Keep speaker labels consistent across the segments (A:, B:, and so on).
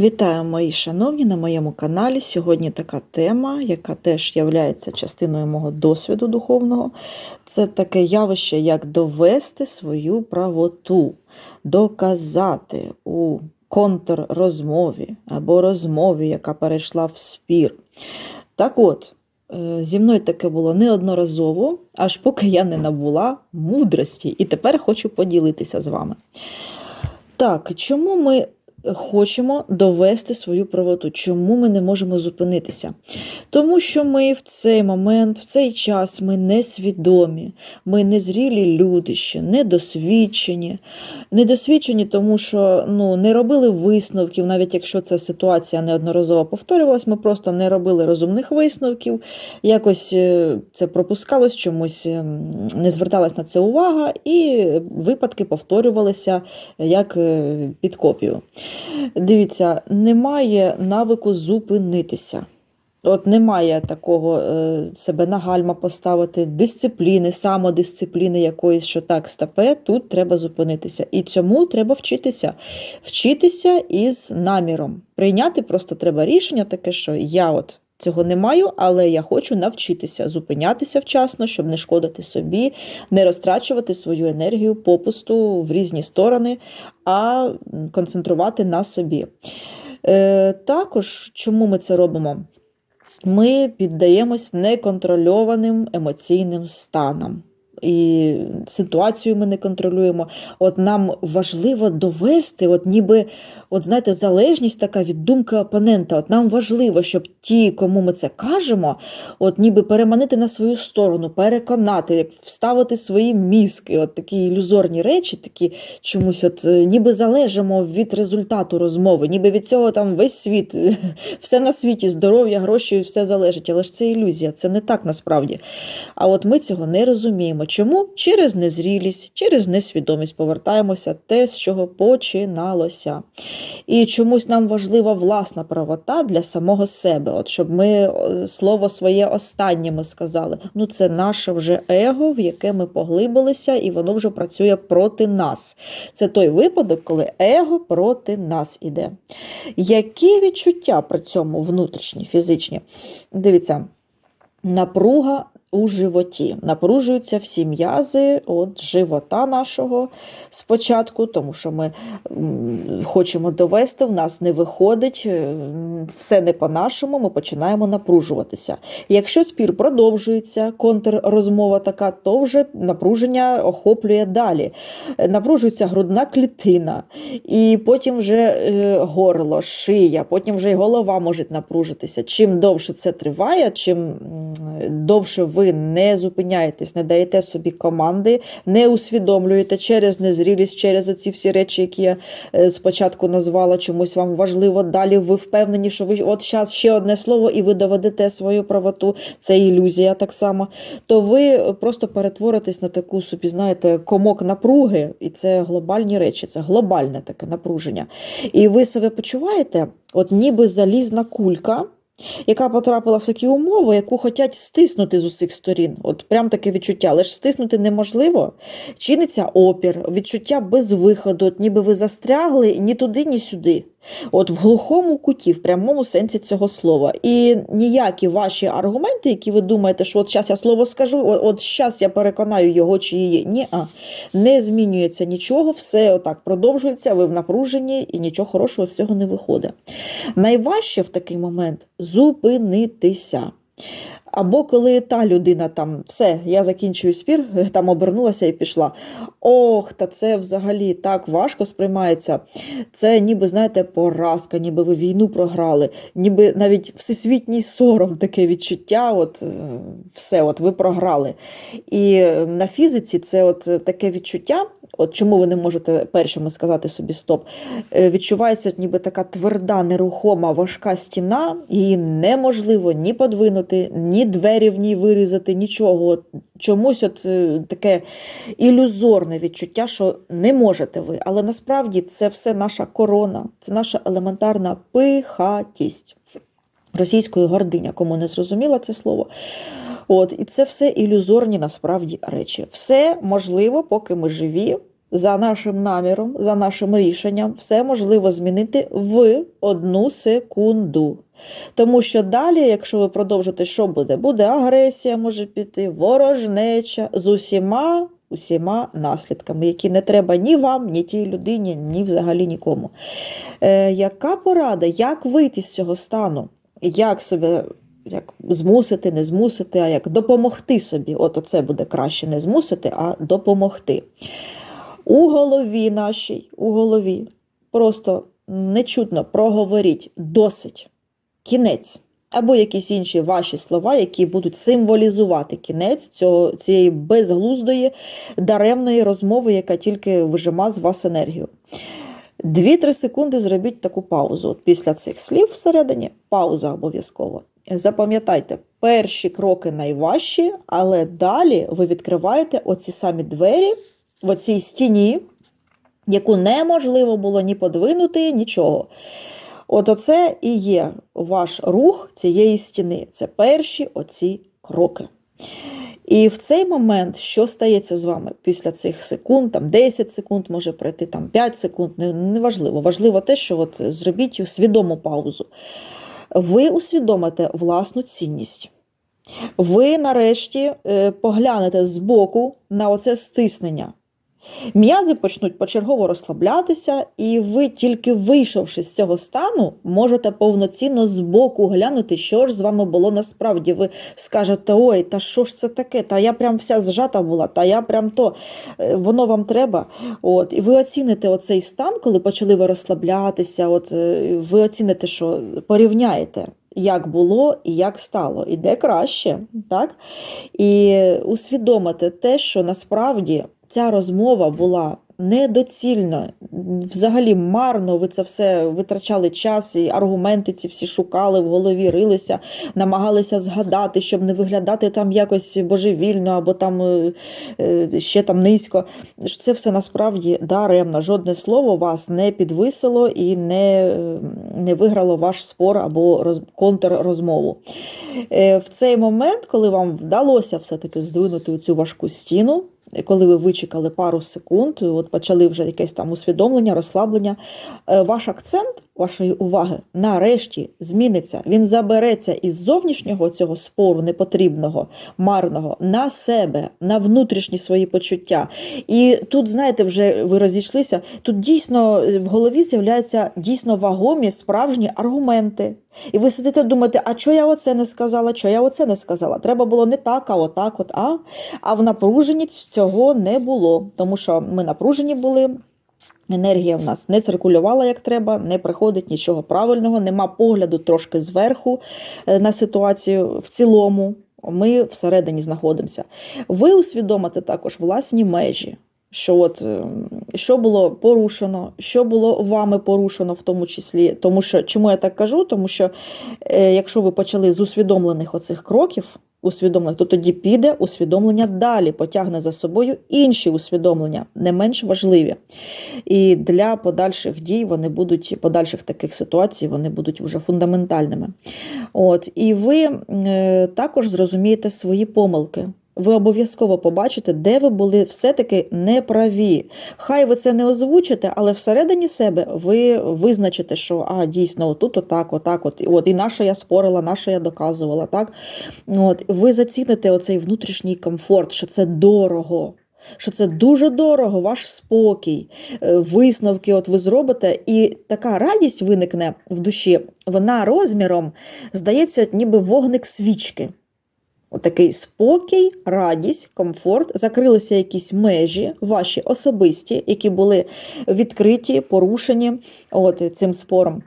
A: Вітаю, мої шановні, на моєму каналі. Сьогодні така тема, яка теж є частиною мого досвіду духовного. Це таке явище, як довести свою правоту, доказати у контррозмові або розмові, яка перейшла в спір. Так от, е, зі мною таке було неодноразово, аж поки я не набула мудрості. І тепер хочу поділитися з вами. Так, чому ми хочемо довести свою правоту. Чому ми не можемо зупинитися? Тому що ми в цей момент, в цей час ми несвідомі, ми незрілі люди ще, недосвідчені. Недосвідчені, тому що ну, не робили висновків, навіть якщо ця ситуація неодноразово повторювалась, ми просто не робили розумних висновків, якось е, це пропускалось, чомусь ем, не зверталась на це увага, і випадки повторювалися як е, під копію. Дивіться, немає навику зупинитися. От немає такого е, себе на гальма поставити, дисципліни, самодисципліни якоїсь, що так стапе, тут треба зупинитися. І цьому треба вчитися. Вчитися із наміром. Прийняти просто треба рішення таке, що я от цього не маю, але я хочу навчитися зупинятися вчасно, щоб не шкодити собі, не розтрачувати свою енергію попусту в різні сторони, а концентрувати на собі. Е, Також, чому ми це робимо? Ми піддаємось неконтрольованим емоційним станам і ситуацію ми не контролюємо. От нам важливо довести, от ніби, от знаєте, залежність така від думки опонента. От нам важливо, щоб ті, кому ми це кажемо, от ніби переманити на свою сторону, переконати, як вставити свої мізки, от такі ілюзорні речі, такі чомусь, от е, ніби залежимо від результату розмови, ніби від цього там весь світ, все на світі, здоров'я, гроші, все залежить. Але ж це ілюзія, це не так насправді. А от ми цього не розуміємо. Чому? Через незрілість, через несвідомість повертаємося те, з чого починалося. І чомусь нам важлива власна правота для самого себе, От щоб ми слово своє останнє ми сказали. Ну, це наше вже его, в яке ми поглибилися, і воно вже працює проти нас. Це той випадок, коли его проти нас іде. Які відчуття при цьому внутрішні, фізичні? Дивіться. Напруга у животі. Напружуються всі м'язи от живота нашого спочатку, тому що ми хочемо довести, в нас не виходить, е, все не по-нашому, ми починаємо напружуватися. Якщо спір продовжується, контррозмова така, то вже напруження охоплює далі. Напружується грудна клітина, і потім вже е, горло, шия, потім вже й голова може напружитися. Чим довше це триває, чим довше ви не зупиняєтесь, не даєте собі команди, не усвідомлюєте через незрілість, через оці всі речі, які я е, спочатку назвала, чомусь вам важливо. Далі ви впевнені, що ви от зараз ще одне слово, і ви доведете свою правоту, це ілюзія так само. То ви просто перетворитесь на таку собі, знаєте, комок напруги, і це глобальні речі, це глобальне таке напруження. І ви себе почуваєте, от ніби залізна кулька яка потрапила в такі умови, яку хочуть стиснути з усіх сторін. От прям таке відчуття. Лише стиснути неможливо. Чиниться опір, відчуття без виходу, ніби ви застрягли ні туди, ні сюди. От в глухому куті, в прямому сенсі цього слова. І ніякі ваші аргументи, які ви думаєте, що от зараз я слово скажу, от зараз я переконаю його чи її. Ні, а не змінюється нічого, все отак продовжується, ви в напруженні і нічого хорошого з цього не виходить. Найважче в такий момент зупинитися. Або коли та людина там все, я закінчую спір, там обернулася і пішла. Ох, та це взагалі так важко сприймається. Це ніби, знаєте, поразка, ніби ви війну програли, ніби навіть всесвітній сором таке відчуття. от е, Все, от ви програли. І на фізиці це от таке відчуття. От чому ви не можете першими сказати собі стоп? Е, відчувається, ніби така тверда, нерухома, важка стіна, її неможливо ні подвинути, ні двері в ній вирізати, нічого. Чомусь от е, таке ілюзорне відчуття, що не можете ви. Але насправді це все наша корона, це наша елементарна пихатість. Російською гординя, кому не зрозуміло це слово. От, І це все ілюзорні насправді речі. Все можливо, поки ми живі, за нашим наміром, за нашим рішенням, все можливо змінити в одну секунду. Тому що далі, якщо ви продовжите, що буде? Буде агресія, може піти, ворожнеча з усіма. Усіма наслідками, які не треба ні вам, ні тій людині, ні взагалі нікому. Е, Яка порада, як вийти з цього стану? Як себе як змусити, не змусити, а як допомогти собі? От оце буде краще не змусити, а допомогти. У голові нашій, у голові просто нечутно проговоріть досить, кінець. Або якісь інші ваші слова, які будуть символізувати кінець цього, цієї безглуздої, даремної розмови, яка тільки вижима з вас енергію. Дві-три секунди зробіть таку паузу. От після цих слів всередині пауза обов'язково. Запам'ятайте, перші кроки найважчі, але далі ви відкриваєте оці самі двері в оцій стіні, яку неможливо було ні подвинути, нічого. От оце і є ваш рух цієї стіни. Це перші оці кроки. І в цей момент, що стається з вами після цих секунд, там 10 секунд може пройти, там 5 секунд, неважливо. Важливо те, що от зробіть свідому паузу. Ви усвідомите власну цінність. Ви нарешті е, поглянете збоку на оце стиснення. М'язи почнуть почергово розслаблятися, і ви, тільки вийшовши з цього стану, можете повноцінно збоку глянути, що ж з вами було насправді. Ви скажете, ой, та що ж це таке? Та я прям вся зжата була, та я прям то, е, воно вам треба. От, І ви оціните оцей стан, коли почали ви розслаблятися, от, е, ви оціните, що порівняєте. Як було і як стало, і де краще, так? І усвідомити те, що насправді ця розмова була недоцільно, взагалі марно ви це все витрачали час, і аргументи ці всі шукали, в голові рилися, намагалися згадати, щоб не виглядати там якось божевільно або там е, е, ще там низько. Це все насправді даремно. Жодне слово вас не підвисило і не е, не виграло ваш спор або роз, контррозмову. В цей момент, коли вам вдалося все-таки здвинути цю важку стіну, коли ви вичекали пару секунд, от почали вже якесь там усвідомлення, розслаблення, е, ваш акцент вашої уваги нарешті зміниться. Він забереться із зовнішнього цього спору непотрібного, марного на себе, на внутрішні свої почуття. І тут, знаєте, вже ви розійшлися. Тут дійсно в голові з'являються дійсно вагомі справжні аргументи. І ви сидите, думаєте, а що я оце не сказала, що я оце не сказала? Треба було не так, а отак, от а. А в напруженні цього не було, тому що ми напружені були. Енергія в нас не циркулювала як треба, не приходить нічого правильного, нема погляду трошки зверху е, на ситуацію в цілому. Ми всередині знаходимося. Ви усвідомите також власні межі, що от е, що було порушено, що було вами порушено, в тому числі. Тому що чому я так кажу? Тому що е, якщо ви почали з усвідомлених оцих кроків, усвідомлення, то тоді піде усвідомлення далі, потягне за собою інші усвідомлення, не менш важливі. І для подальших дій вони будуть, подальших таких ситуацій, вони будуть вже фундаментальними. От, І ви е, також зрозумієте свої помилки ви обов'язково побачите, де ви були все-таки неправі. Хай ви це не озвучите, але всередині себе ви визначите, що а, дійсно, отут, отак, отак, от, от і наша я спорила, наша я доказувала. так? От, Ви заціните оцей внутрішній комфорт, що це дорого. Що це дуже дорого, ваш спокій, е, висновки от ви зробите, і така радість виникне в душі, вона розміром здається, ніби вогник свічки. Отакий спокій, радість, комфорт, закрилися якісь межі, ваші особисті, які були відкриті, порушені от цим спором.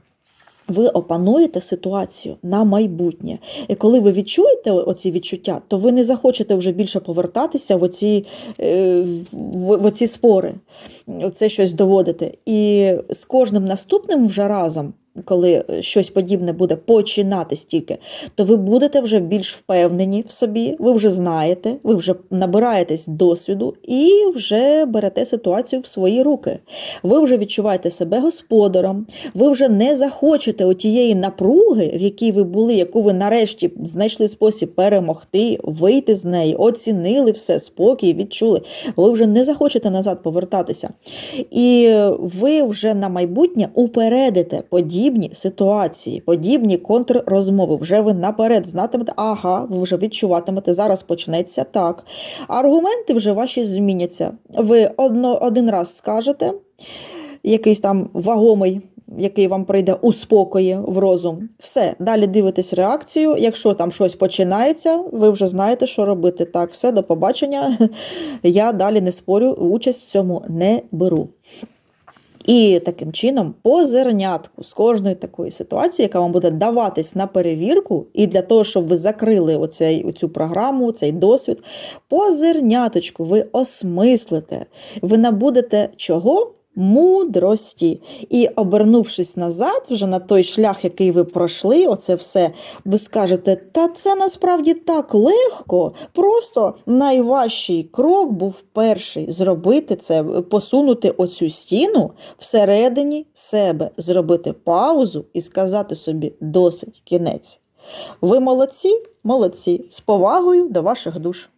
A: Ви опануєте ситуацію на майбутнє. І коли ви відчуєте оці відчуття, то ви не захочете вже більше повертатися в оці е, в оці спори, це щось доводити. І з кожним наступним вже разом коли е, щось подібне буде починатись тільки, то ви будете вже більш впевнені в собі, ви вже знаєте, ви вже набираєтесь досвіду і вже берете ситуацію в свої руки. Ви вже відчуваєте себе господаром, ви вже не захочете отієї напруги, в якій ви були, яку ви нарешті знайшли спосіб перемогти, вийти з неї, оцінили все, спокій, відчули. Ви вже не захочете назад повертатися. І ви вже на майбутнє упередите подібні ситуації, подібні контррозмови. Вже ви наперед знатимете, ага, ви вже відчуватимете, зараз почнеться так. Аргументи вже ваші зміняться. Ви одно, один раз скажете, якийсь там вагомий. Який вам прийде у спокої в розум, все далі дивитесь реакцію. Якщо там щось починається, ви вже знаєте, що робити. Так, все, до побачення. Я далі не спорю, участь в цьому не беру. І таким чином, по зернятку з кожної такої ситуації, яка вам буде даватись на перевірку, і для того, щоб ви закрили оцей, оцю програму, цей досвід, по зерняточку ви осмислите, ви набудете чого? Мудрості. І обернувшись назад, вже на той шлях, який ви пройшли, оце все, ви скажете, та це насправді так легко. Просто найважчий крок був перший зробити це, посунути оцю стіну всередині себе, зробити паузу і сказати собі досить кінець. Ви молодці, молодці, з повагою до ваших душ.